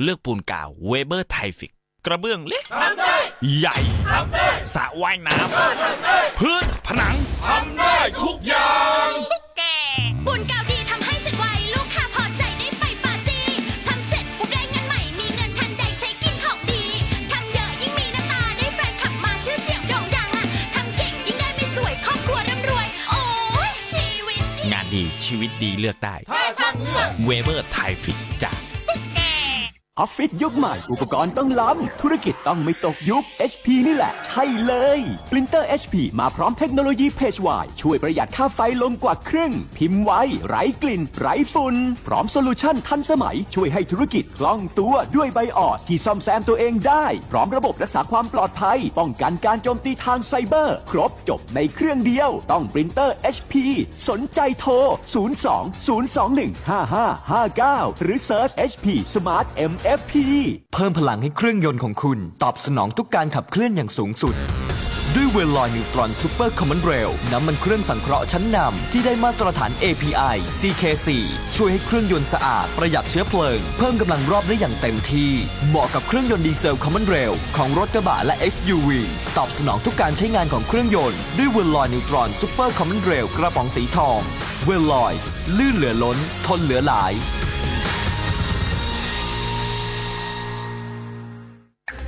เลือกปูนกาวเวเบอร์ไทฟิก กระเบื้องเล็กใหญ่สระว่ายน้ำพื้นผนัง ทำได้ทุกอย่าง บุญกาวดีทำให้เสร็จไว ลูกค้าพอใจได้ไปปาร์ตี้ทำเสร็จปุ๊บได้เงินใหม่ มีเงินทันใดใช้กินของดี ทำเยอะยิ่งมีหน้าตา ได้แฟนขับมาชื่อเสียงโด่งดังอะทำเก่งยิ่งได้ไม่สวย ครอบครัวร่ำรวย โอ้ยชีวิตดี งานดีชีวิตดีเลือกได้ถ้าช่างเลือก เวเบอร์ไทฟิกจ้า ออฟฟิศยุคใหม่ อุปกรณ์ต้องล้ำ ธุรกิจต้องไม่ตกยุค HP นี่แหละ ใช่เลย ปรินเตอร์ HP มาพร้อมเทคโนโลยีเพจวายช่วยประหยัดค่าไฟลงกว่าครึ่ง พิมพ์ไวไร้กลิ่น ไร้ฝุ่น พร้อมโซลูชันทันสมัย ช่วยให้ธุรกิจคล่องตัวด้วยไบออสที่ซ่อมแซมตัวเองได้ พร้อมระบบรักษาความปลอดภัย ป้องกันการโจมตีทางไซเบอร์ ครบจบในเครื่องเดียว ต้องปรินเตอร์ HP สนใจโทร 02 021 5559 หรือ Search HP Smart M FP เพิ่มพลังให้เครื่องยนต์ของคุณ ตอบสนองทุกการขับเคลื่อนอย่างสูงสุด ด้วยเวลลอยนิวตรอนซูเปอร์คอมมอนเรลน้ำมันเครื่องสังเคราะห์ชั้นนำที่ได้มาตรฐาน API CK4 ช่วยให้เครื่องยนต์สะอาด ประหยัดเชื้อเพลิง เพิ่มกำลังรอบได้อย่างเต็มที่ เหมาะกับเครื่องยนต์ดีเซลคอมมอนเรลของรถกระบะและ SUV ตอบสนองทุกการใช้งานของเครื่องยนต์ด้วยเวลลอยนิวตรอนซูเปอร์คอมมอนเรลกระป๋องสีทอง เวลลอย ลื่นเหลือล้น ทนเหลือหลาย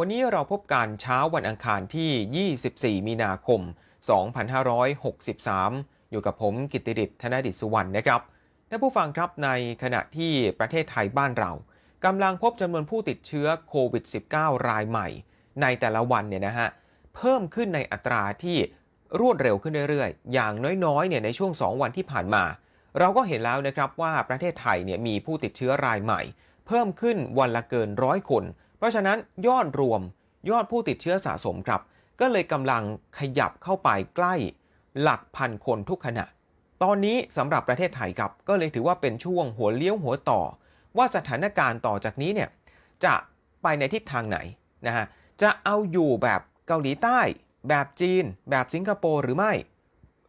วันนี้เราพบกันเช้าวันอังคารที่ 24 มีนาคม 2563 อยู่กับผมกิตติดิษฐ์ธนดิษสุวรรณนะครับท่านผู้ฟังครับในขณะที่ประเทศไทยบ้านเรากำลังพบจำนวนผู้ติดเชื้อโควิด -19 รายใหม่ ในแต่ละวันเนี่ยนะฮะเพิ่มขึ้นในอัตราที่รวดเร็วขึ้นเรื่อยๆ อย่างน้อยๆเนี่ยในช่วง 2 วันที่ผ่านมา เราก็เห็นแล้วนะครับว่าประเทศไทยเนี่ยมีผู้ติดเชื้อรายใหม่ เพิ่มขึ้นวันละเกินร้อยคน เพราะฉะนั้นยอดรวมยอดผู้ติดเชื้อสะสมครับ ก็เลยกำลังขยับเข้าไปใกล้ หลักพันคนทุกขณะ ตอนนี้สำหรับประเทศไทยครับ ก็เลยถือว่าเป็นช่วงหัวเลี้ยวหัวต่อ ว่าสถานการณ์ต่อจากนี้เนี่ยจะไปในทิศทางไหนนะฮะจะเอาอยู่แบบเกาหลีใต้ แบบจีน แบบสิงคโปร์หรือไม่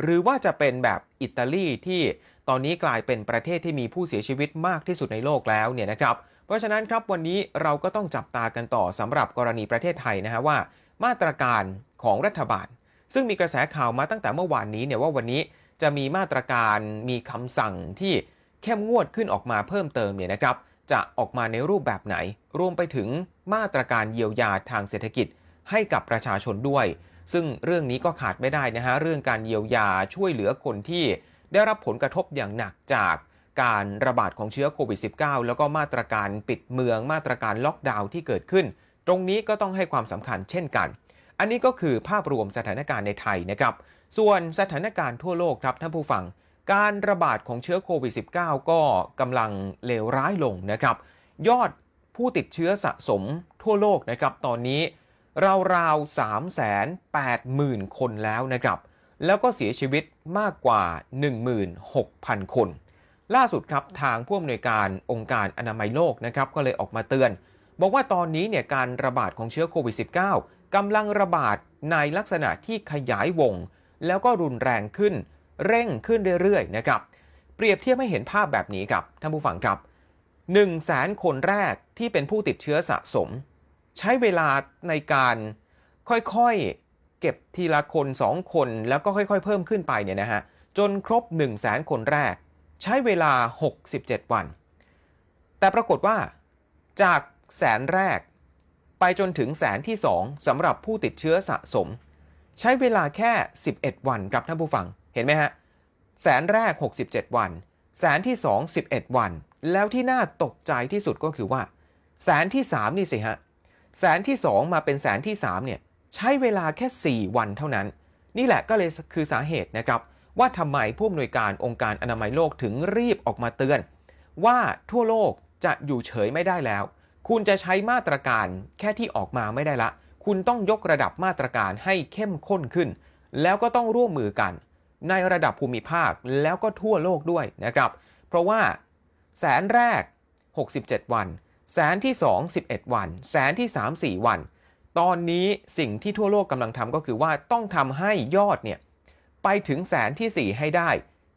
หรือว่าจะเป็นแบบอิตาลีที่ตอนนี้กลายเป็นประเทศที่มีผู้เสียชีวิตมากที่สุดในโลกแล้วเนี่ยนะครับ เพราะฉะนั้นครับวันนี้เราก็ต้องจับตากันต่อสำหรับกรณีประเทศไทยนะฮะว่า มาตรการของรัฐบาล ซึ่งมีกระแสข่าวมาตั้งแต่เมื่อวานนี้เนี่ยว่าวันนี้จะมีมาตรการมีคำสั่งที่เข้มงวดขึ้นออกมาเพิ่มเติมเนี่ยนะครับ จะออกมาในรูปแบบไหน รวมไปถึงมาตรการเยียวยาทางเศรษฐกิจให้กับประชาชนด้วย ซึ่งเรื่องนี้ก็ขาดไม่ได้นะฮะเรื่องการเยียวยาช่วยเหลือคนที่ได้รับผลกระทบอย่างหนักจาก การระบาดของเชื้อโควิด -19 แล้วก็มาตรการปิดเมืองมาตรการล็อกดาวน์ที่เกิดขึ้น ตรงนี้ก็ต้องให้ความสำคัญเช่นกัน อันนี้ก็คือภาพรวมสถานการณ์ในไทยนะครับ ส่วนสถานการณ์ทั่วโลกครับท่านผู้ฟัง การระบาดของเชื้อโควิด -19 ก็กำลังเลวร้ายลงนะครับ ยอดผู้ติดเชื้อสะสมทั่วโลกนะครับตอนนี้ราวๆ380,000 คนแล้วนะครับ แล้วก็เสียชีวิตมากกว่า 16,000 คน ล่าสุดครับทางผู้อำนวยการองค์การอนามัยโลกนะครับก็เลยออกมาเตือน บอกว่าตอนนี้เนี่ยการระบาดของเชื้อโควิด -19 กำลังระบาดในลักษณะที่ขยายวง แล้วก็รุนแรงขึ้น เร่งขึ้นเรื่อยๆนะครับเปรียบเทียบให้เห็นภาพแบบนี้ครับท่านผู้ฟังครับ1 0 0 0 0แสนคนแรกที่เป็นผู้ติดเชื้อสะสม ใช้เวลาในการค่อยๆ เก็บทีละคน 2 คน แล้วก็ค่อยๆ เพิ่มขึ้นไปเนี่ยนะฮะจนครบ 1 0 0 0 0แสนคนแรก ใช้เวลา 67 วัน แต่ปรากฏว่าจากแสนแรกไปจนถึงแสนที่ 2สำหรับผู้ติดเชื้อสะสม ใช้เวลาแค่ 11 วันครับท่านผู้ฟังเห็นไหมฮะแสนแรก 67 วัน แสนที่ 2 11 วัน แล้วที่น่าตกใจที่สุดก็คือว่า แสนที่ 3 นี่สิฮะแสนที่ 2 มาเป็นแสนที่ 3 เนี่ย ใช้เวลาแค่ 4 วันเท่านั้น นี่แหละก็เลยคือสาเหตุนะครับ ว่าทำไมผู้อำนวยการองค์การอนามัยโลกถึงรีบออกมาเตือน ว่าทั่วโลกจะอยู่เฉยไม่ได้แล้ว คุณจะใช้มาตรการแค่ที่ออกมาไม่ได้ละ คุณต้องยกระดับมาตรการให้เข้มข้นขึ้น แล้วก็ต้องร่วมมือกัน ในระดับภูมิภาคแล้วก็ทั่วโลกด้วยนะครับ เพราะว่าแสนแรก 67 วัน แสนที่ 2 11 วัน แสนที่ 3 4 วัน ตอนนี้สิ่งที่ทั่วโลกกำลังทำก็คือว่าต้องทำให้ยอดเนี่ย ไปถึงแสนทีสี่ 4 ให้ได้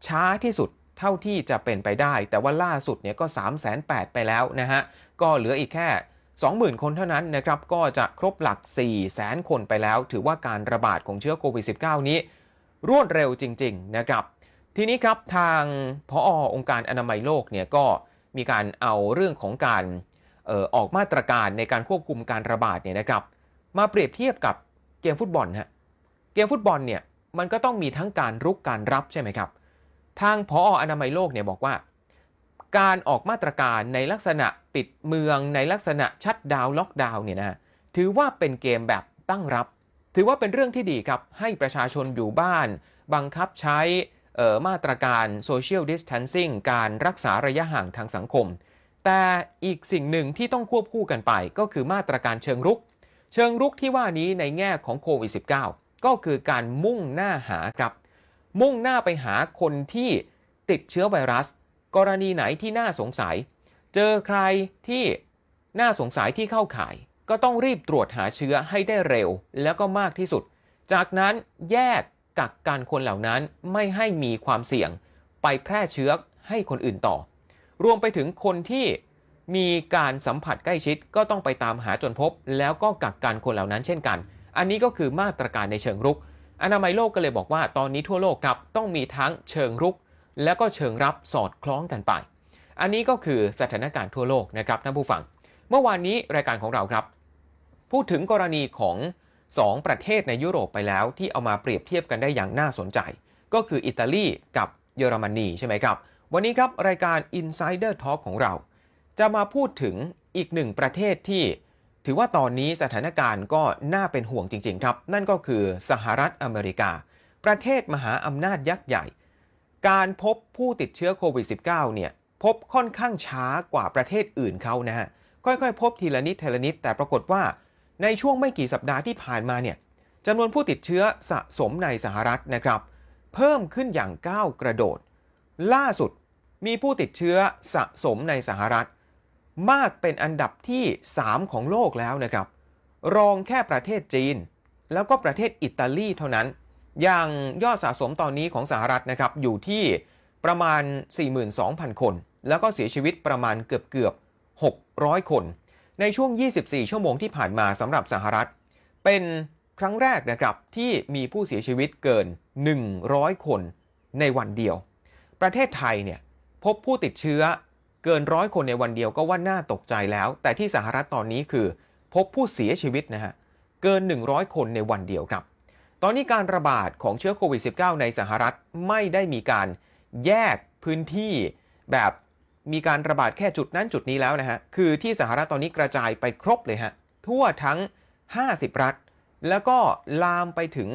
ช้าที่สุดเท่าที่จะเป็นไปได้ แต่ว่าล่าสุดเนี่ยก็ 3 8 0 0 0ไปแล้วนะฮะ ก็เหลืออีกแค่ 20,000 คนเท่านั้นนะครับ ก็จะครบหลัก 4 0 0 0 0 0 คนไปแล้ว ถือว่าการระบาดของเชื้อโควิด -19 นี้ รวดเร็วจริง ๆ นะครับ ทีนี้ครับทางพอองค์การอนามัยโลกเนี่ยก็มีการเอาเรื่องของการออออกมาตรการในการควบคุมการระบาดเนี่ยนะครับ มาเปรียบเทียบกับเกมฟุตบอลฮะ เกมฟุตบอลเนี่ย มันก็ต้องมีทั้งการรุกการรับใช่ไหมครับ ทางพออนามัยโลกเนี่ยบอกว่า การออกมาตรการในลักษณะปิดเมืองในลักษณะชัดดาวล็อกดาวน์เนี่ยนะถือว่าเป็นเกมแบบตั้งรับ ถือว่าเป็นเรื่องที่ดีครับ ให้ประชาชนอยู่บ้าน บังคับใช้เออมาตรการ Social Distancing การรักษาระยะห่างทางสังคม แต่อีกสิ่งหนึ่งที่ต้องควบคู่กันไปก็คือมาตรการเชิงรุก เชิงรุกที่ว่านี้ในแง่ของโควิด -19 ก็คือการมุ่งหน้าหาครับ มุ่งหน้าไปหาคนที่ติดเชื้อไวรัส กรณีไหนที่น่าสงสัย เจอใครที่น่าสงสัยที่เข้าข่าย ก็ต้องรีบตรวจหาเชื้อให้ได้เร็ว แล้วก็มากที่สุด จากนั้นแยกกักกันคนเหล่านั้นไม่ให้มีความเสี่ยง ไปแพร่เชื้อให้คนอื่นต่อ รวมไปถึงคนที่มีการสัมผัสใกล้ชิดก็ต้องไปตามหาจนพบ แล้วก็กักกันคนเหล่านั้นเช่นกัน อันนี้ก็คือมาตรการในเชิงรุก อนามัยโลกก็เลยบอกว่าตอนนี้ทั่วโลกครับต้องมีทั้งเชิงรุก แล้วก็เชิงรับสอดคล้องกันไป อันนี้ก็คือสถานการณ์ทั่วโลกนะครับท่านผู้ฟัง เมื่อวานนี้รายการของเราครับ พูดถึงกรณีของ 2 ประเทศในยุโรปไปแล้ว ที่เอามาเปรียบเทียบกันได้อย่างน่าสนใจ ก็คืออิตาลีกับเยอรมนีใช่ไหมครับ วันนี้ครับรายการ Insider Talk ของเรา จะมาพูดถึงอีกหนึ่งประเทศที่ ถือว่าตอนนี้สถานการณ์ก็น่าเป็นห่วงจริง ๆ ครับ นั่นก็คือสหรัฐอเมริกา ประเทศมหาอำนาจยักษ์ใหญ่ การพบผู้ติดเชื้อโควิด -19 เนี่ยพบค่อนข้างช้ากว่าประเทศอื่นเขานะฮะ ค่อยๆ พบทีละนิดทีละนิด แต่ปรากฏว่าในช่วงไม่กี่สัปดาห์ที่ผ่านมาเนี่ยจำนวนผู้ติดเชื้อสะสมในสหรัฐนะครับ เพิ่มขึ้นอย่างก้าวกระโดด ล่าสุดมีผู้ติดเชื้อสะสมในสหรัฐ มากเป็นอันดับที่ 3 ของโลกแล้วนะครับ รองแค่ประเทศจีน แล้วก็ประเทศอิตาลีเท่านั้น อย่างยอดสะสมตอนนี้ของสหรัฐนะครับอยู่ที่ประมาณ 42,000 คน แล้วก็เสียชีวิตประมาณเกือบเกือบ600 คน ในช่วง 24 ชั่วโมงที่ผ่านมาสำหรับสหรัฐ เป็นครั้งแรกนะครับที่มีผู้เสียชีวิตเกิน 100 คนในวันเดียว ประเทศไทยเนี่ยพบผู้ติดเชื้อ เกินร้อยคนในวันเดียวก็ว่าน่าตกใจแล้ว แต่ที่สหรัฐตอนนี้คือ พบผู้เสียชีวิตนะฮะเกิน 100 คนในวันเดียวครับ ตอนนี้การระบาดของเชื้อโควิด -19 ในสหรัฐไม่ได้มีการแยกพื้นที่แบบมีการระบาดแค่จุดนั้นจุดนี้แล้วนะฮะ คือที่สหรัฐตอนนี้กระจายไปครบเลยฮะ ทั่วทั้ง 50 รัฐ แล้วก็ลามไปถึง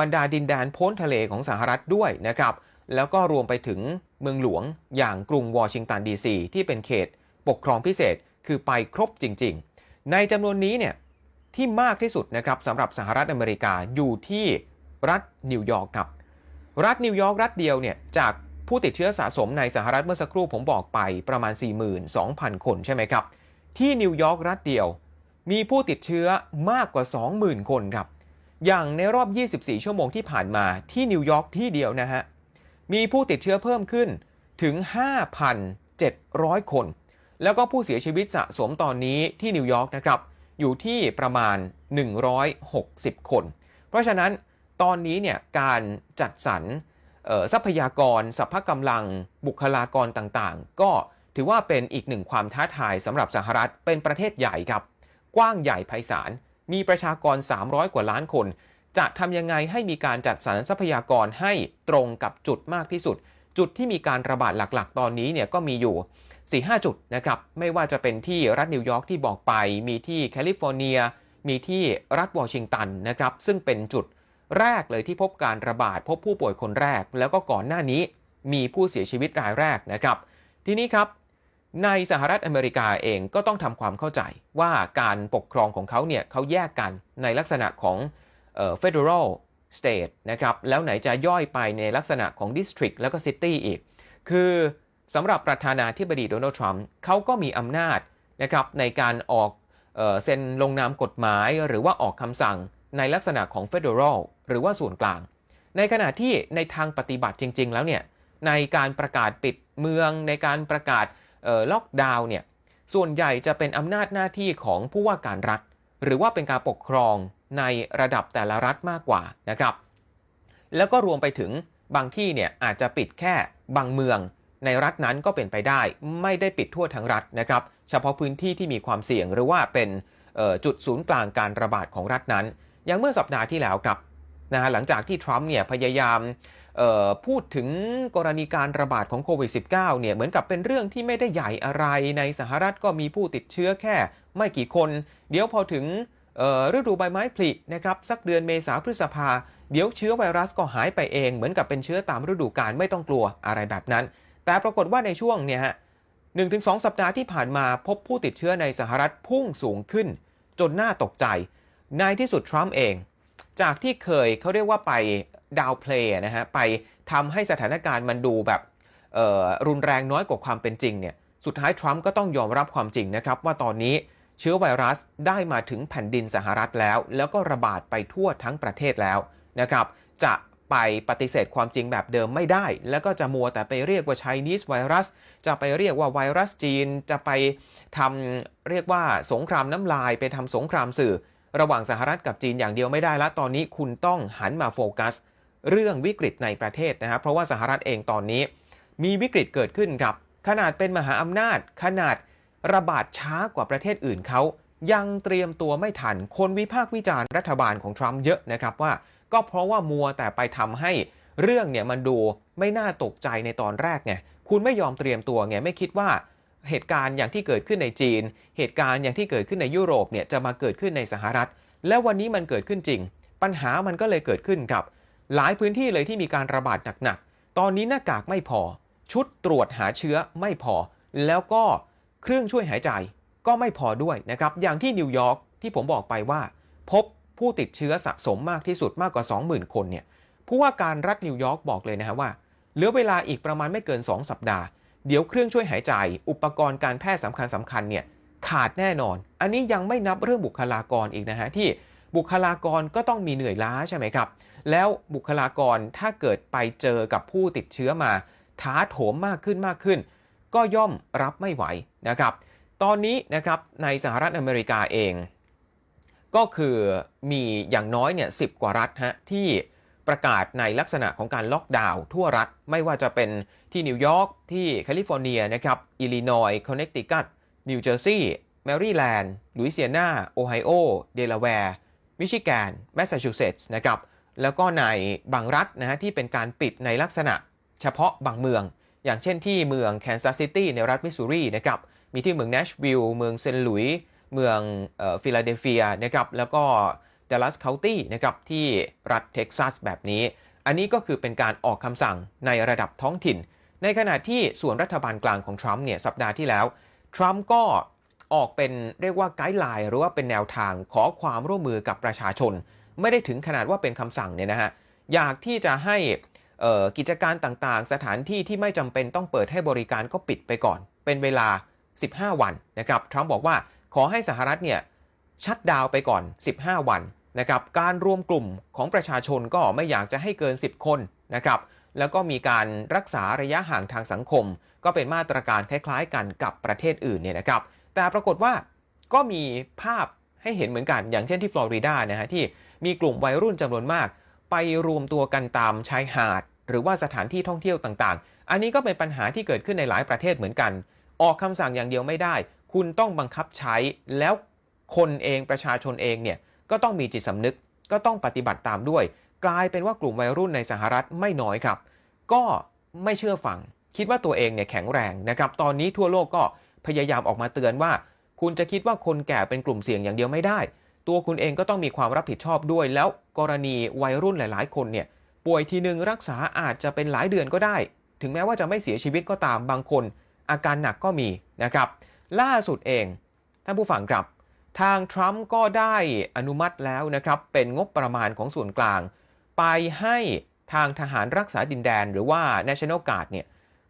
บรรดาดินแดนพ้นทะเลของสหรัฐด้วยนะครับ แล้วก็รวมไปถึงเมืองหลวงอย่างกรุงวอชิงตันดีซีที่เป็นเขตปกครองพิเศษคือไปครบจริง ๆ ในจำนวนนี้เนี่ยที่มากที่สุดนะครับสำหรับสหรัฐอเมริกาอยู่ที่รัฐนิวยอร์กครับรัฐนิวยอร์กรัฐเดียวเนี่ยจากผู้ติดเชื้อสะสมในสหรัฐเมื่อสักครู่ผมบอกไปประมาณ 42,000 คนใช่ไหมครับ ที่นิวยอร์กรัฐเดียว มีผู้ติดเชื้อมากกว่า 20,000 คนครับ อย่างในรอบ 24 ชั่วโมงที่ผ่านมาที่นิวยอร์กที่เดียวนะฮะ มีผู้ติดเชื้อเพิ่มขึ้นถึง 5,700 คน แล้วก็ผู้เสียชีวิตสะสมตอนนี้ที่นิวยอร์กนะครับ อยู่ที่ประมาณ 160 คน เพราะฉะนั้นตอนนี้เนี่ยการจัดสรรทรัพยากรสัพพกำลัง บุคลากรต่างๆ ก็ถือว่าเป็นอีกหนึ่งความท้าทายสำหรับสหรัฐเป็นประเทศใหญ่ครับ กว้างใหญ่ไพศาล มีประชากร 300 กว่าล้านคน จะทำยังไงให้มีการจัดสรรทรัพยากรให้ตรงกับจุดมากที่สุด จุดที่มีการระบาดหลักๆ ตอนนี้เนี่ยก็มีอยู่ 4-5 จุดนะครับไม่ว่าจะเป็นที่รัฐนิวยอร์กที่บอกไป มีที่แคลิฟอร์เนีย มีที่รัฐวอชิงตันนะครับซึ่งเป็นจุดแรกเลยที่พบการระบาดพบผู้ป่วยคนแรก แล้วก็ก่อนหน้านี้มีผู้เสียชีวิตรายแรกนะครับ ทีนี้ครับ ในสหรัฐอเมริกาเองก็ต้องทำความเข้าใจว่าการปกครองของเขาเนี่ยเขาแยกกันในลักษณะของ เอ่อ federal state นะครับแล้วไหนจะย่อยไปในลักษณะของ district แล้วก็ city อีก คือสำหรับประธานาธิบดีโดนัลด์ทรัมป์เขาก็มีอำนาจนะครับในการออกเเซ็นลงนามกฎหมาย หรือว่าออกคำสั่งในลักษณะของ federal หรือว่าส่วนกลาง ในขณะที่ในทางปฏิบัติจริง ๆ แล้วเนี่ยในการประกาศปิดเมืองในการประกาศล็อกดาวน์เนี่ยส่วนใหญ่จะเป็นอำนาจหน้าที่ของผู้ว่าการรัฐ หรือว่าเป็นการปกครอง ในระดับแต่ละรัฐมากกว่านะครับ แล้วก็รวมไปถึงบางที่เนี่ยอาจจะปิดแค่บางเมือง ในรัฐนั้นก็เป็นไปได้ ไม่ได้ปิดทั่วทั้งรัฐนะครับ เฉพาะพื้นที่ที่มีความเสี่ยงหรือว่าเป็นจุดศูนย์กลางการระบาดของรัฐนั้น อย่างเมื่อสัปดาห์ที่แล้วครับนะฮะหลังจากที่ทรัมป์เนี่ยพยายามพูดถึงกรณีการระบาดของโควิด -19 เนี่ยเหมือนกับเป็นเรื่องที่ไม่ได้ใหญ่อะไรในสหรัฐก็มีผู้ติดเชื้อแค่ไม่กี่คน เดี๋ยวพอถึง ฤดูใบไม้ผลินะครับสักเดือนเมษาพฤษภาเดี๋ยวเชื้อไวรัสก็หายไปเอง เหมือนกับเป็นเชื้อตามฤดูกาลไม่ต้องกลัวอะไรแบบนั้น แต่ปรากฏว่าในช่วงเนี่ยฮะหนึ่งถึงสองสัปดาห์ที่ผ่านมาพบผู้ติดเชื้อในสหรัฐพุ่งสูงขึ้น จนน่าตกใจ ในที่สุดทรัมป์เอง จากที่เคยเขาเรียกว่าไปดาวเพลย์นะฮะไปทำให้สถานการณ์มันดูแบบรุนแรงน้อยกว่าความเป็นจริงเนี่ยสุดท้ายทรัมป์ก็ต้องยอมรับความจริงนะครับว่าตอนนี้ เชื้อไวรัสได้มาถึงแผ่นดินสหรัฐแล้ว แล้วก็ระบาดไปทั่วทั้งประเทศแล้วนะครับจะไปปฏิเสธความจริงแบบเดิมไม่ได้ แล้วก็จะมัวแต่ไปเรียกว่า Chinese ไวรัส จะไปเรียกว่าไวรัสจีน จะไปทำเรียกว่าสงครามน้ำลาย ไปทำสงครามสื่อ ระหว่างสหรัฐกับจีนอย่างเดียวไม่ได้ละ ตอนนี้คุณต้องหันมาโฟกัส เรื่องวิกฤตในประเทศนะครับ เพราะว่าสหรัฐเองตอนนี้ มีวิกฤตเกิดขึ้นครับ ขนาดเป็นมหาอำนาจ ขนาด ระบาดช้ากว่าประเทศอื่นเขายังเตรียมตัวไม่ทัน คนวิพากษ์วิจารณ์รัฐบาลของทรัมป์เยอะนะครับว่า ก็เพราะว่ามัวแต่ไปทำให้เรื่องเนี่ยมันดูไม่น่าตกใจในตอนแรกไงคุณไม่ยอมเตรียมตัวไงไม่คิดว่าเหตุการณ์อย่างที่เกิดขึ้นในจีน เหตุการณ์อย่างที่เกิดขึ้นในยุโรปเนี่ยจะมาเกิดขึ้นในสหรัฐ และวันนี้มันเกิดขึ้นจริง ปัญหามันก็เลยเกิดขึ้นครับ หลายพื้นที่เลยที่มีการระบาดหนักๆตอนนี้หน้ากากไม่พอ ชุดตรวจหาเชื้อไม่พอ แล้วก็ เครื่องช่วยหายใจก็ไม่พอด้วยนะครับ อย่างที่นิวยอร์กที่ผมบอกไปว่า พบผู้ติดเชื้อสะสมมากที่สุดมากกว่า 20,000 คนเนี่ยผู้ว่าการรัฐนิวยอร์กบอกเลยนะฮะว่า เหลือเวลาอีกประมาณไม่เกิน 2 สัปดาห์ เดี๋ยวเครื่องช่วยหายใจ อุปกรณ์การแพทย์สำคัญสำคัญเนี่ยขาดแน่นอน อันนี้ยังไม่นับเรื่องบุคลากรอีกนะฮะที่บุคลากรก็ต้องมีเหนื่อยล้าใช่ไหมครับ แล้วบุคลากรถ้าเกิดไปเจอกับผู้ติดเชื้อมา ท้าโถมมากขึ้นมากขึ้น ก็ย่อมรับไม่ไหวนะครับ ตอนนี้นะครับในสหรัฐอเมริกาเอง ก็คือมีอย่างน้อยเนี่ยสิกว่ารัฐฮะที่ประกาศในลักษณะของการล็อกดาวน์ทั่วรัฐ ไม่ว่าจะเป็นที่นิวยอร์กที่แคลิฟอร์เนียนะครับอิลลินอยส์คอนเนคติคัตนิวเจอร์ซีย์แมริแลนด์ลุยเซียนาโอไฮโอ เดลาแวร์ มิชิแกน แมสซาชูเซตส์นะครับ แล้วก็ในบางรัฐนะฮะที่เป็นการปิดในลักษณะเฉพาะบางเมือง อย่างเช่นที่เมืองแคนซัสซิตี้ในรัฐมิสซูรีนะครับมีที่เมืองเนชวิลล์เมืองเซนต์หลุยส์เมืองฟิลาเดลเฟียนะครับแล้วก็ดัลลัสเคานตี้นะครับที่รัฐเท็กซัสแบบนี้ อันนี้ก็คือเป็นการออกคำสั่งในระดับท้องถิ่น ในขณะที่ส่วนรัฐบาลกลางของทรัมป์เนี่ยสัปดาห์ที่แล้วทรัมป์ก็ออกเป็นเรียกว่าไกด์ไลน์หรือว่าเป็นแนวทางขอความร่วมมือกับประชาชน ไม่ได้ถึงขนาดว่าเป็นคำสั่งเนี่ยนะฮะอยากที่จะให้ กิจการต่างๆ สถานที่ที่ไม่จำเป็นต้องเปิดให้บริการก็ปิดไปก่อน เป็นเวลา 15 วันนะครับทรัมป์บอกว่าขอให้สหรัฐเนี่ยชัดดาวไปก่อน 15 วันนะครับการรวมกลุ่มของประชาชนก็ไม่อยากจะให้เกิน 10 คนนะครับแล้วก็มีการรักษาระยะห่างทางสังคม ก็เป็นมาตรการคล้ายๆ กันกับประเทศอื่นเนี่ยนะครับ แต่ปรากฏว่าก็มีภาพให้เห็นเหมือนกัน อย่างเช่นที่ฟลอริดานะฮะที่มีกลุ่มวัยรุ่นจำนวนมาก ไปรวมตัวกันตามชายหาด หรือว่าสถานที่ท่องเที่ยวต่างๆ อันนี้ก็เป็นปัญหาที่เกิดขึ้นในหลายประเทศเหมือนกัน ออกคำสั่งอย่างเดียวไม่ได้ คุณต้องบังคับใช้ แล้วคนเองประชาชนเองเนี่ยก็ต้องมีจิตสำนึก ก็ต้องปฏิบัติตามด้วย กลายเป็นว่ากลุ่มวัยรุ่นในสหรัฐไม่น้อยครับ ก็ไม่เชื่อฟัง คิดว่าตัวเองเนี่ยแข็งแรงนะครับ ตอนนี้ทั่วโลกก็พยายามออกมาเตือนว่า คุณจะคิดว่าคนแก่เป็นกลุ่มเสี่ยงอย่างเดียวไม่ได้ ตัวคุณเองก็ต้องมีความรับผิดชอบด้วย แล้วกรณีวัยรุ่นหลาย ๆ คนเนี่ยป่วยทีนึงรักษาอาจจะเป็นหลายเดือนก็ได้ ถึงแม้ว่าจะไม่เสียชีวิตก็ตามบางคน อาการหนักก็มีนะครับ ล่าสุดเองท่านผู้ฟังครับ ทางทรัมป์ก็ได้อนุมัติแล้วนะครับ เป็นงบประมาณของส่วนกลาง ไปให้ทางทหารรักษาดินแดน หรือว่า National Guard เนี่ย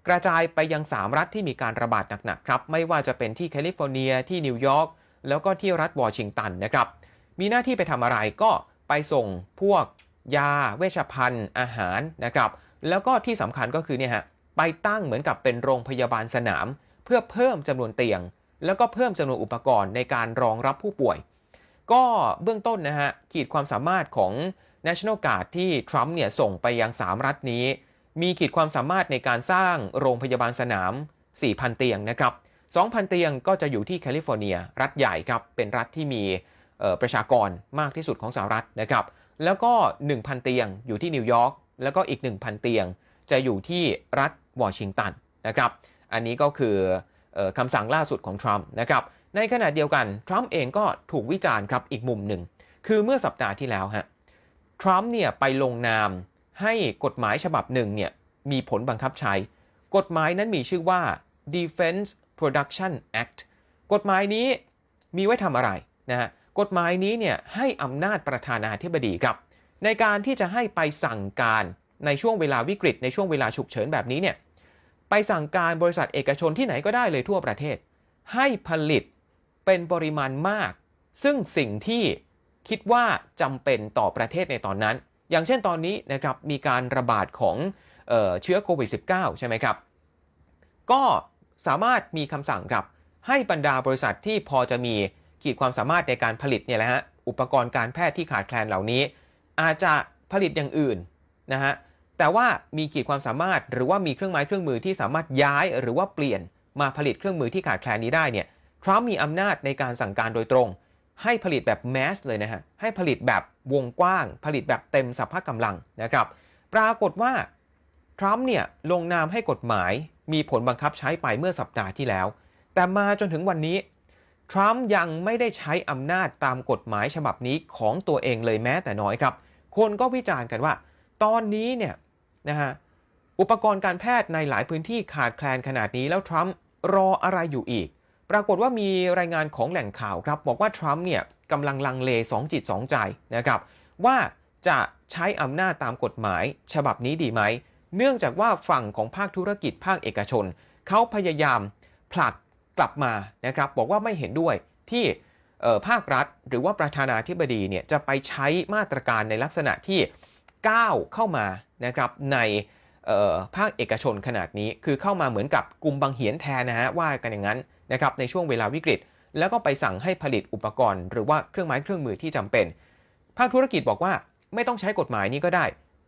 กระจายไปยัง 3 รัฐที่มีการระบาดหนักๆครับ ไม่ว่าจะเป็นที่แคลิฟอร์เนียที่นิวยอร์กแล้วก็ที่รัฐวอชิงตันนะครับ มีหน้าที่ไปทำอะไรก็ไปส่งพวกยาเวชภัณฑ์ อาหารนะครับ แล้วก็ที่สำคัญก็คือเนี่ยฮะไปตั้งเหมือนกับเป็นโรงพยาบาลสนาม เพื่อเพิ่มจำนวนเตียง แล้วก็เพิ่มจำนวนอุปกรณ์ในการรองรับผู้ป่วย ก็เบื้องต้นนะฮะขีดความสามารถของ National Guard ที่ทรัมป์เนี่ยส่งไปยัง 3 รัฐนี้ มีขีดความสามารถในการสร้างโรงพยาบาลสนาม 4,000 เตียงนะครับ 2,000 เตียงก็จะอยู่ที่แคลิฟอร์เนีย รัฐใหญ่ครับ เป็นรัฐที่มี ประชากรมากที่สุดของสหรัฐนะครับ แล้วก็ 1,000 เตียงอยู่ที่นิวยอร์กแล้วก็อีก 1,000 เตียงจะอยู่ที่รัฐวอชิงตันนะครับ อันนี้ก็คือออคำสั่งล่าสุดของทรัมป์นะครับ ในขณะเดียวกันทรัมป์เองก็ถูกวิจารณ์ครับอีกมุมหนึ่ง คือเมื่อสัปดาห์ที่แล้วฮะทรัมป์เนี่ยไปลงนามให้กฎหมายฉบับหนึ่งเนี่ยมีผลบังคับใช้ กฎหมายนั้นมีชื่อว่า Defense Production Act กฎหมายนี้มีไว้ทำอะไรนะฮะ กฎหมายนี้เนี่ยให้อำนาจประธานาธิบดีครับ ในการที่จะให้ไปสั่งการในช่วงเวลาวิกฤตในช่วงเวลาฉุกเฉินแบบนี้เนี่ยไปสั่งการบริษัทเอกชนที่ไหนก็ได้เลยทั่วประเทศ ให้ผลิตเป็นปริมาณมาก ซึ่งสิ่งที่คิดว่าจำเป็นต่อประเทศในตอนนั้น อย่างเช่นตอนนี้นะครับมีการระบาดของเออเชื้อโควิด -19 ใช่ไหมครับ ก็สามารถมีคำสั่งครับให้บรรดาบริษัทที่พอจะมี ขีดความสามารถในการผลิตเนี่ยแหละฮะอุปกรณ์การแพทย์ที่ขาดแคลนเหล่านี้ อาจจะผลิตอย่างอื่นนะฮะแต่ว่ามีขีดความสามารถหรือว่ามีเครื่องไม้เครื่องมือที่สามารถย้ายหรือว่าเปลี่ยนมาผลิตเครื่องมือที่ขาดแคลนนี้ได้เนี่ยทรัมป์มีอำนาจในการสั่งการโดยตรง ให้ผลิตแบบแมสเลยนะฮะให้ผลิตแบบวงกว้าง ผลิตแบบเต็มสภาพะกำลังนะครับปรากฏว่าทรัมป์เนี่ยลงนามให้กฎหมายมีผลบังคับใช้ไปเมื่อสัปดาห์ที่แล้ว แต่มาจนถึงวันนี้ ทรัมป์ยังไม่ได้ใช้อำนาจตามกฎหมายฉบับนี้ของตัวเองเลยแม้แต่น้อยครับ คนก็วิจารณ์กันว่า ตอนนี้เนี่ยนะฮะอุปกรณ์การแพทย์ในหลายพื้นที่ขาดแคลนขนาดนี้แล้วทรัมป์รออะไรอยู่อีก ปรากฏว่ามีรายงานของแหล่งข่าวครับ บอกว่าทรัมป์เนี่ยกำลังลังเลสองจิตสองใจนะครับ ว่าจะใช้อำนาจตามกฎหมาย ฉบับนี้ดีไหม เนื่องจากว่าฝั่งของภาคธุรกิจภาคเอกชน เขาพยายามผลัก กลับมานะครับบอกว่าไม่เห็นด้วยที่ภาครัฐหรือว่าประธานาธิบดีเนี่ยจะไปใช้มาตรการในลักษณะที่ก้าวเข้ามานะครับในภาคเอกชนขนาดนี้ คือเข้ามาเหมือนกับกลุ่มบังเหียนแทนนะฮะว่ากันอย่างนั้นนะครับในช่วงเวลาวิกฤต แล้วก็ไปสั่งให้ผลิตอุปกรณ์ หรือว่าเครื่องไม้เครื่องมือที่จำเป็น ภาคธุรกิจบอกว่าไม่ต้องใช้กฎหมายนี้ก็ได้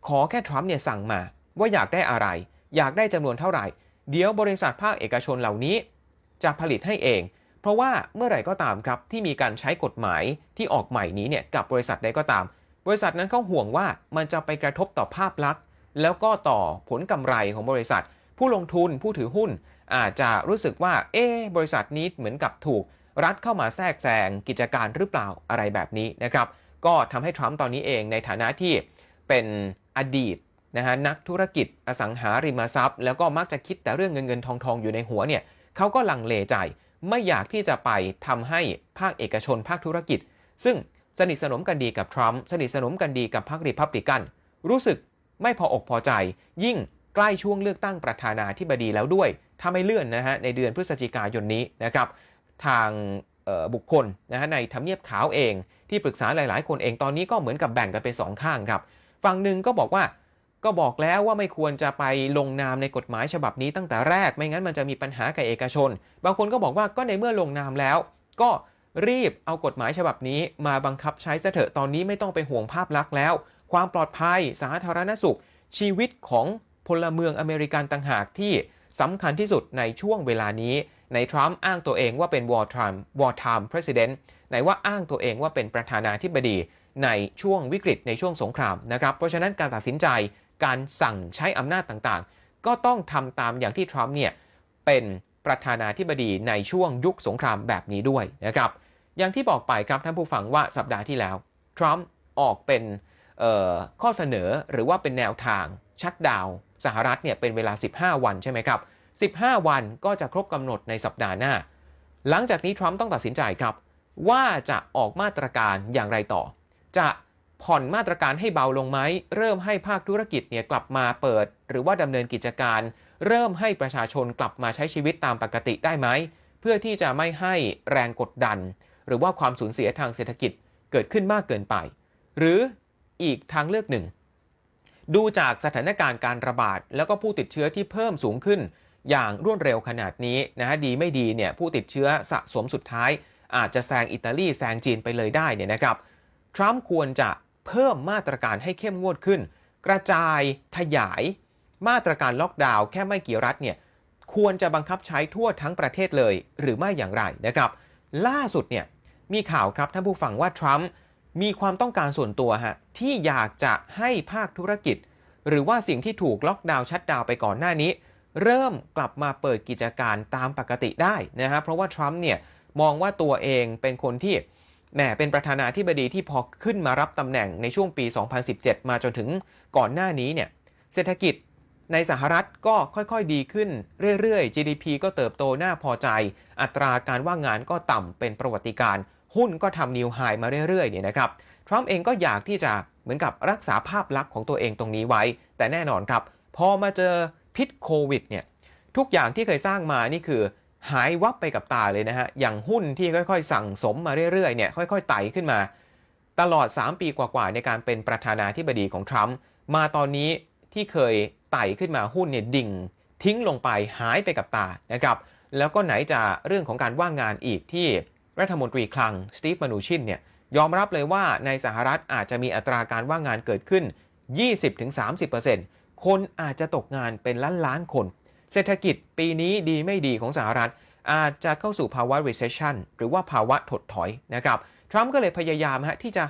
ขอแค่ทรัมป์เนี่ยสั่งมาว่าอยากได้อะไร อยากได้จำนวนเท่าไหร่ เดี๋ยวบริษัทภาคเอกชนเหล่านี้ จะผลิตให้เอง เพราะว่าเมื่อไหร่ก็ตามครับที่มีการใช้กฎหมายที่ออกใหม่นี้เนี่ยกับบริษัทใดก็ตาม บริษัทนั้นเขาห่วงว่ามันจะไปกระทบต่อภาพลักษณ์ แล้วก็ต่อผลกำไรของบริษัท ผู้ลงทุนผู้ถือหุ้น อาจจะรู้สึกว่าเอ๊บริษัทนี้เหมือนกับถูก รัฐเข้ามาแทรกแซงกิจการหรือเปล่าอะไรแบบนี้นะครับก็ทำให้ทรัมป์ตอนนี้เองในฐานะที่เป็นอดีตนะฮะนักธุรกิจอสังหาริมทรัพย์ แล้วก็มักจะคิดแต่เรื่องเงินเงินทองทองอยู่ในหัวเนี่ย เขาก็ลังเลใจ ไม่อยากที่จะไปทำให้ภาคเอกชนภาคธุรกิจ ซึ่งสนิทสนมกันดีกับทรัมป์สนิทสนมกันดีกับพรรครีพับลิกัน รู้สึกไม่พออกพอใจ ยิ่งใกล้ช่วงเลือกตั้งประธานาธิบดีแล้วด้วย ถ้าไม่เลื่อนนะฮะในเดือนพฤศจิกายนนี้นะครับ ทางบุคคลนะฮะในทำเนียบขาวเอง ที่ปรึกษาหลาย ๆ คนเองตอนนี้ก็เหมือนกับแบ่งกันเป็นสองข้างครับ ฝั่งหนึ่งก็บอกว่า ก็บอกแล้วว่าไม่ควรจะไปลงนามในกฎหมายฉบับนี้ตั้งแต่แรก ไม่งั้นมันจะมีปัญหากับเอกชน บางคนก็บอกว่าก็ในเมื่อลงนามแล้ว ก็รีบเอากฎหมายฉบับนี้ มาบังคับใช้ซะเถอะตอนนี้ไม่ต้องไปห่วงภาพลักษณ์แล้ว ความปลอดภัยสาธารณสุข ชีวิตของพลเมืองอเมริกันต่างหากที่สำคัญที่สุดในช่วงเวลานี้ในทรัมป์อ้างตัวเองว่าเป็น wartime wartime president ไหนว่าอ้างตัวเองว่าเป็นประธานาธิบดีในช่วงวิกฤตในช่วงสงครามนะครับ เพราะฉะนั้นการตัดสินใจ การสั่งใช้อำนาจต่างๆ ก็ต้องทำตามอย่างที่ทรัมป์เนี่ยเป็นประธานาธิบดีในช่วงยุคสงครามแบบนี้ด้วยนะครับ อย่างที่บอกไปครับท่านผู้ฟังว่าสัปดาห์ที่แล้ว ทรัมป์ออกเป็นข้อเสนอหรือว่าเป็นแนวทางชัดดาวสหรัฐเนี่ยเป็นเวลา 15 วันใช่ไหมครับ 15 วันก็จะครบกำหนดในสัปดาห์หน้า หลังจากนี้ทรัมป์ต้องตัดสินใจครับ ว่าจะออกมาตรการอย่างไรต่อ จะ ผ่อนมาตรการให้เบาลงไหมเริ่มให้ภาคธุรกิจเนี่ยกลับมาเปิด หรือว่าดำเนินกิจการ เริ่มให้ประชาชนกลับมาใช้ชีวิตตามปกติได้ไหมเพื่อที่จะไม่ให้แรงกดดัน หรือว่าความสูญเสียทางเศรษฐกิจเกิดขึ้นมากเกินไป หรืออีกทางเลือกหนึ่ง ดูจากสถานการณ์การระบาด แล้วก็ผู้ติดเชื้อที่เพิ่มสูงขึ้น อย่างรวดเร็วขนาดนี้นะฮะดีไม่ดีเนี่ยผู้ติดเชื้อสะสมสุดท้าย อาจจะแซงอิตาลีแซงจีนไปเลยได้เนี่ยนะครับทรัมป์ควรจะ เพิ่มมาตรการให้เข้มงวดขึ้น กระจายขยาย มาตรการล็อกดาวน์แค่ไม่กี่รัฐเนี่ยควรจะบังคับใช้ทั่วทั้งประเทศเลย หรือไม่อย่างไรนะครับ ล่าสุดเนี่ยมีข่าวครับท่านผู้ฟังว่าทรัมป์มีความต้องการส่วนตัวฮะที่อยากจะให้ภาคธุรกิจ หรือว่าสิ่งที่ถูกล็อกดาวน์ชัดดาวไปก่อนหน้านี้ เริ่มกลับมาเปิดกิจการตามปกติได้นะฮะเพราะว่าทรัมป์เนี่ยมองว่าตัวเองเป็นคนที่ แหมเป็นประธานาธิบดีที่พอขึ้นมารับตำแหน่งในช่วงปี 2017 มาจนถึงก่อนหน้านี้เนี่ยเศรษฐกิจในสหรัฐก็ค่อยๆดีขึ้นเรื่อยๆ GDP ก็เติบโตน่าพอใจ อัตราการว่างงานก็ต่ำเป็นประวัติการณ์หุ้นก็ทำนิวไฮมาเรื่อยๆเนี่ยนะครับ ทรัมป์เองก็อยากที่จะเหมือนกับรักษาภาพลักษณ์ของตัวเองตรงนี้ไว้ แต่แน่นอนครับ พอมาเจอพิษโควิดเนี่ย ทุกอย่างที่เคยสร้างมานี่คือ หายวับไปกับตาเลยนะฮะ อย่างหุ้นที่ค่อยๆ สั่งสมมาเรื่อยๆ เนี่ยค่อยๆ ไต่ขึ้นมา ตลอด 3 ปีกว่าๆ ในการเป็นประธานาธิบดีของทรัมป์ มาตอนนี้ที่เคยไต่ขึ้นมาหุ้นเนี่ยดิ่ง ทิ้งลงไปหายไปกับตานะครับ แล้วก็ไหนจะเรื่องของการว่างงานอีกที่รัฐมนตรีคลังสตีฟมานูชินเนี่ยยอมรับเลยว่าในสหรัฐอาจจะมีอัตราการว่างงานเกิดขึ้น 20-30%คนอาจจะตกงานเป็นล้านล้านๆคน เศรษฐกิจปีนี้ดีไม่ดีของสหรัฐ อาจจะเข้าสู่ภาวะ recession หรือว่าภาวะถดถอยนะครับทรัมป์ก็เลยพยายามฮะที่จะ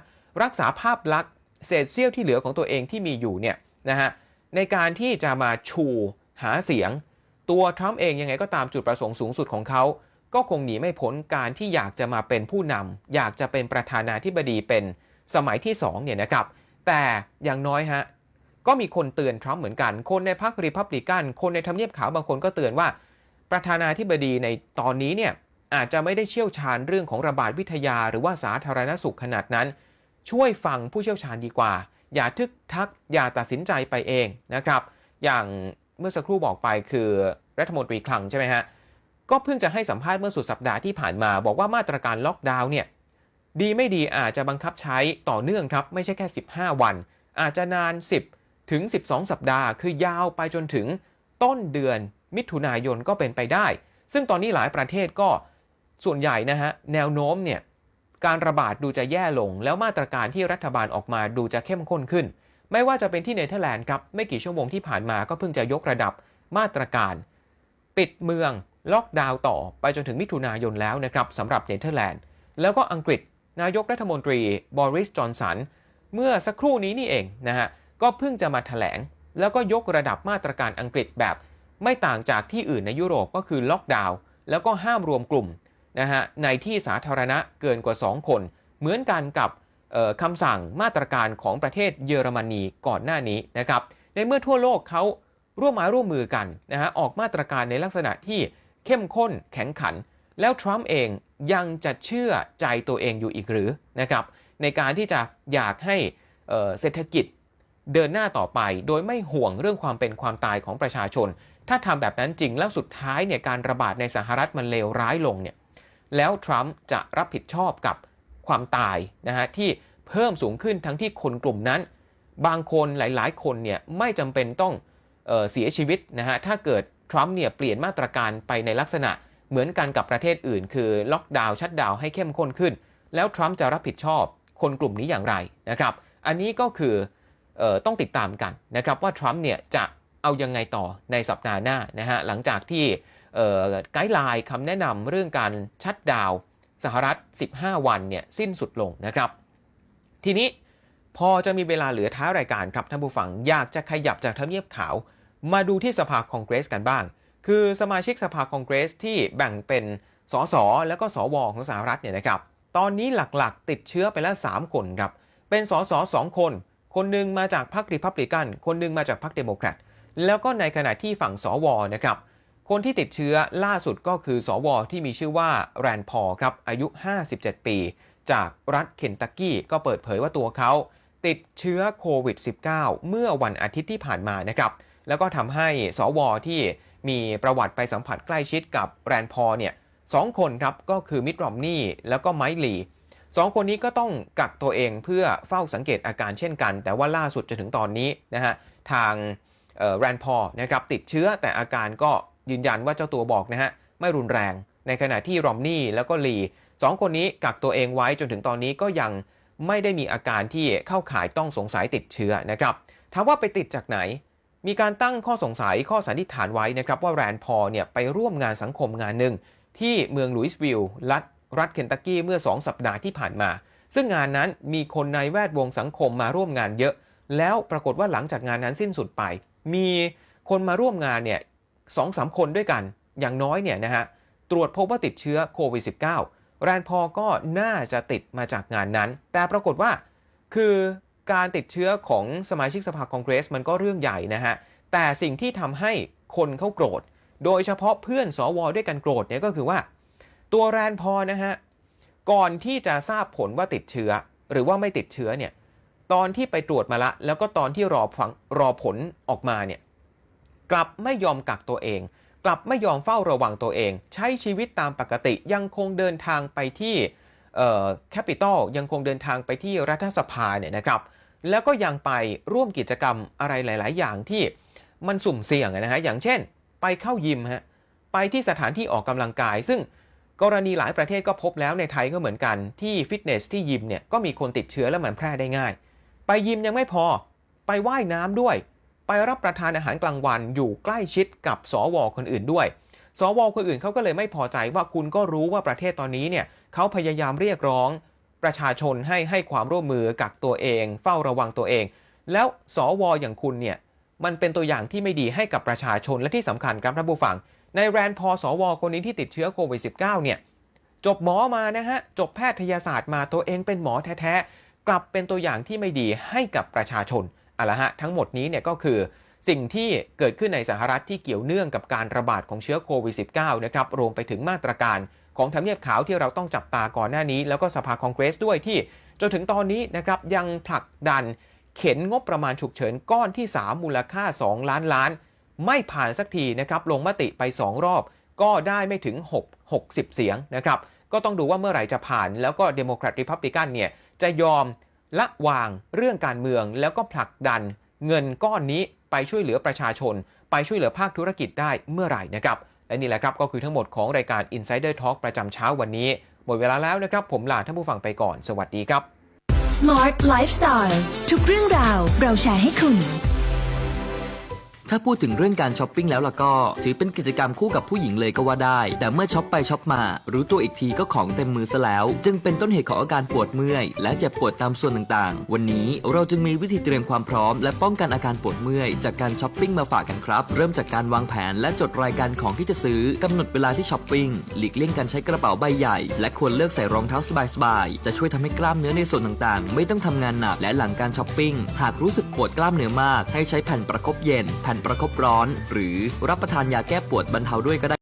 รักษาภาพลักษณ์เศษเสี้ยวที่เหลือของตัวเองที่มีอยู่เนี่ยนะฮะในการที่จะมาชูหาเสียง ตัวทรัมป์เองยังไงก็ตามจุดประสงค์สูงสุดของเขา ก็คงหนีไม่พ้นการที่อยากจะมาเป็นผู้นำอยากจะเป็นประธานาธิบดีเป็นสมัยที่2เนี่ยนะครับแต่อย่างน้อยฮะ ก็มีคนเตือนทรัมป์เหมือนกัน คนในพรรครีพับลิกัน คนในทำเนียบขาวบางคนก็เตือนว่า ประธานาธิบดีในตอนนี้เนี่ยอาจจะไม่ได้เชี่ยวชาญเรื่องของระบาดวิทยา หรือว่าสาธารณสุขขนาดนั้น ช่วยฟังผู้เชี่ยวชาญดีกว่า อย่าทึกทัก อย่าตัดสินใจไปเองนะครับ อย่างเมื่อสักครู่บอกไปคือรัฐมนตรีคลังใช่ไหมฮะ ก็เพิ่งจะให้สัมภาษณ์เมื่อสุดสัปดาห์ที่ผ่านมา บอกว่ามาตรการล็อกดาวน์เนี่ยดีไม่ดีอาจจะบังคับใช้ต่อเนื่องครับ ไม่ใช่แค่ 15 วัน อาจจะนาน 10 ถึง 12 สัปดาห์ คือยาวไปจนถึงต้นเดือนมิถุนายนก็เป็นไปได้ ซึ่งตอนนี้หลายประเทศก็ส่วนใหญ่นะฮะแนวโน้มเนี่ยการระบาดดูจะแย่ลง แล้วมาตรการที่รัฐบาลออกมาดูจะเข้มข้นขึ้น ไม่ว่าจะเป็นที่เนเธอร์แลนด์ครับไม่กี่ชั่วโมงที่ผ่านมาก็เพิ่งจะยกระดับมาตรการ ปิดเมืองล็อกดาวน์ต่อไปจนถึงมิถุนายนแล้วนะครับสำหรับเนเธอร์แลนด์ แล้วก็อังกฤษนายกรัฐมนตรีบอริสจอนสันเมื่อสักครู่นี้นี่เองนะฮะ ก็เพิ่งจะมาแถลง แล้วก็ยกระดับมาตรการอังกฤษแบบ ไม่ต่างจากที่อื่นในยุโรปก็คือล็อกดาวน์แล้วก็ห้ามรวมกลุ่มนะฮะในที่สาธารณะเกินกว่า 2 คน เหมือนกันกับคำสั่งมาตรการของประเทศเยอรมนีก่อนหน้านี้นะครับในเมื่อทั่วโลกเขาร่วมมาร่วมมือกันนะฮะออกมาตรการในลักษณะที่เข้มข้นแข็งขัน แล้วทรัมป์เองยังจะเชื่อใจตัวเองอยู่อีกหรือนะครับในการที่จะอยากให้เศรษฐกิจ เดินหน้าต่อไปโดยไม่ห่วงเรื่องความเป็นความตายของประชาชน ถ้าทำแบบนั้นจริงแล้วสุดท้ายเนี่ยการระบาดในสหรัฐมันเลวร้ายลงเนี่ยแล้วทรัมป์จะรับผิดชอบกับความตายนะฮะที่เพิ่มสูงขึ้นทั้งที่คนกลุ่มนั้น บางคนหลายๆ คนเนี่ยไม่จำเป็นต้องเออเสียชีวิตนะฮะถ้าเกิดทรัมป์เนี่ยเปลี่ยนมาตรการไปในลักษณะเหมือนกันกับประเทศอื่น คือล็อกดาวน์ชัดดาวน์ให้เข้มข้นขึ้น แล้วทรัมป์จะรับผิดชอบคนกลุ่มนี้อย่างไรนะครับ อันนี้ก็คือ ต้องติดตามกันนะครับว่าทรัมป์เนี่ยจะเอายังไงต่อในสัปดาห์หน้านะฮะหลังจากที่ไกด์ไลน์คำแนะนำเรื่องการชัดดาวสหรัฐ 15 วันเนี่ยสิ้นสุดลงนะครับ ทีนี้พอจะมีเวลาเหลือท้ายรายการครับท่านผู้ฟังอยากจะขยับจากทำเนียบขาว มาดูที่สภาคองเกรสกันบ้าง คือสมาชิกสภาคองเกรสที่แบ่งเป็นสสแล้วก็สวของสหรัฐเนี่ยนะครับ ตอนนี้หลักๆ ติดเชื้อไปแล้ว 3 คนครับ เป็นสสสองคน คนหนึ่งมาจากพรรครีพับลิกัน คนหนึ่งมาจากพรรคเดโมแครต แล้วก็ในขณะที่ฝั่งสวนะครับ คนที่ติดเชื้อล่าสุดก็คือสวที่มีชื่อว่าแรนพอครับ อายุ 57 ปี จากรัฐเคนตักกี้ ก็เปิดเผยว่าตัวเขาติดเชื้อโควิด -19 เมื่อวันอาทิตย์ที่ผ่านมานะครับ แล้วก็ทำให้สวที่มีประวัติไปสัมผัสใกล้ชิดกับแรนพอเนี่ยสองคนครับ ก็คือมิตรรอมนี่แล้วก็ไมค์ลี สองคนนี้ก็ต้องกักตัวเองเพื่อเฝ้าสังเกตอาการเช่นกัน แต่ว่าล่าสุดจนถึงตอนนี้นะฮะทางแรนพอนะครับติดเชื้อแต่อาการก็ยืนยันว่าเจ้าตัวบอกนะฮะไม่รุนแรง ในขณะที่รอมนี่แล้วก็ลีสองคนนี้กักตัวเองไว้จนถึงตอนนี้ก็ยังไม่ได้มีอาการที่เข้าข่ายต้องสงสัยติดเชื้อนะครับถามว่าไปติดจากไหน มีการตั้งข้อสงสัยข้อสันนิษฐานไว้นะครับว่าแรนพอเนี่ยไปร่วมงานสังคมงานหนึ่งที่เมืองลุยส์วิลล์รัฐ รัฐเคนตักกี้เมื่อ 2 สัปดาห์ที่ผ่านมา ซึ่งงานนั้นมีคนในแวดวงสังคมมาร่วมงานเยอะ แล้วปรากฏว่าหลังจากงานนั้นสิ้นสุดไป มีคนมาร่วมงานเนี่ยสองสามคนด้วยกัน อย่างน้อยเนี่ยนะฮะ ตรวจพบว่าติดเชื้อโควิด -19 แรนพอก็น่าจะติดมาจากงานนั้น แต่ปรากฏว่าคือการติดเชื้อของสมาชิกสภาคองเกรสมันก็เรื่องใหญ่นะฮะ แต่สิ่งที่ทำให้คนเขาโกรธ โดยเฉพาะเพื่อนสวด้วยกันโกรธเนี่ยก็คือว่า ตัวแรนพอนะฮะก่อนที่จะทราบผลว่าติดเชื้อ หรือว่าไม่ติดเชื้อเนี่ยตอนที่ไปตรวจมาละ แล้วก็ตอนที่รอฟังรอผลออกมาเนี่ยกลับไม่ยอมกักตัวเอง กลับไม่ยอมเฝ้าระวังตัวเอง ใช้ชีวิตตามปกติยังคงเดินทางไปที่แคปิตอลยังคงเดินทางไปที่รัฐสภาเนี่ยนะครับแล้วก็ยังไปร่วมกิจกรรมอะไรหลาย ๆ อย่างที่มันสุ่มเสี่ยงนะฮะอย่างเช่น ไปเข้ายิมฮะไปที่สถานที่ออกกำลังกาย ซึ่ง กรณีหลายประเทศก็พบแล้วในไทยก็เหมือนกันที่ฟิตเนสที่ยิมเนี่ยก็มีคนติดเชื้อและมันแพร่ได้ง่าย ไปยิมยังไม่พอ ไปว่ายน้ำด้วย ไปรับประทานอาหารกลางวันอยู่ใกล้ชิดกับสวคนอื่นด้วย สวคนอื่นเขาก็เลยไม่พอใจว่าคุณก็รู้ว่าประเทศตอนนี้เนี่ยเขาพยายามเรียกร้องประชาชนให้ให้ความร่วมมือกักตัวเอง เฝ้าระวังตัวเอง แล้วสวอย่างคุณเนี่ยมันเป็นตัวอย่างที่ไม่ดีให้กับประชาชนและที่สำคัญครับท่านผู้ฟัง ในแรนพอสวคนนี้ที่ติดเชื้อโควิด -19 เนี่ยจบหมอมานะฮะ จบแพทยศาสตร์มาตัวเองเป็นหมอแท้ๆ กลับเป็นตัวอย่างที่ไม่ดีให้กับประชาชนอาละฮะ ทั้งหมดนี้เนี่ยก็คือสิ่งที่เกิดขึ้นในสหรัฐที่เกี่ยวเนื่องกับการระบาดของเชื้อโควิด -19 นะครับ รวมไปถึงมาตรการของทำเนียบขาวที่เราต้องจับตาก่อนหน้านี้ แล้วก็สภาคองเกรสด้วยที่จนถึงตอนนี้นะครับยังผลักดันเข็นงบประมาณฉุกเฉินก้อนที่ 3 มูลค่า 2 ล้านล้าน ไม่ผ่านสักทีนะครับลงมติไป 2 รอบ ก็ได้ไม่ถึง 6 60 เสียงนะครับก็ต้องดูว่าเมื่อไหร่จะผ่านแล้วก็เดโมแครตริพับลิกันเนี่ยจะยอมละวางเรื่องการเมืองแล้วก็ผลักดันเงินก้อนนี้ไปช่วยเหลือประชาชน ไปช่วยเหลือภาคธุรกิจได้เมื่อไหร่นะครับและนี่แหละครับก็คือทั้งหมดของรายการ Insider Talk ประจำเช้าวันนี้ หมดเวลาแล้วนะครับ ผมลาท่านผู้ฟังไปก่อน สวัสดีครับ Smart Lifestyle ทุกเรื่องราวเราแชร์ให้คุณ ถ้าพูดถึงเรื่องการช้อปปิ้งแล้วล่ะก็ ถือเป็นกิจกรรมคู่กับผู้หญิงเลยก็ว่าได้ แต่เมื่อช็อปไปช็อปมา รู้ตัวอีกทีก็ของเต็มมือซะแล้ว จึงเป็นต้นเหตุของอาการปวดเมื่อย และเจ็บปวดตามส่วนต่างๆ วันนี้เราจึงมีวิธีเตรียมความพร้อม และป้องกันอาการปวดเมื่อย จากการช้อปปิ้งมาฝากกันครับ เริ่มจากการวางแผนและจดรายการของที่จะซื้อกำหนดเวลาที่ช้อปปิ้งหลีกเลี่ยงการใช้กระเป๋าใบใหญ่ และควรเลือกใส่รองเท้าสบายๆจะช่วยทำให้กล้ามเนื้อในส่วนต่างๆ ไม่ต้องทำงานหนักและหลังการช้อปปิ้งหากรู้สึกปวดกล้ามเนื้อมากให้ใช้แผ่นประคบเย็นแผ่นประคบร้อน หรือรับประทานยาแก้ปวดบรรเทาด้วยก็ได้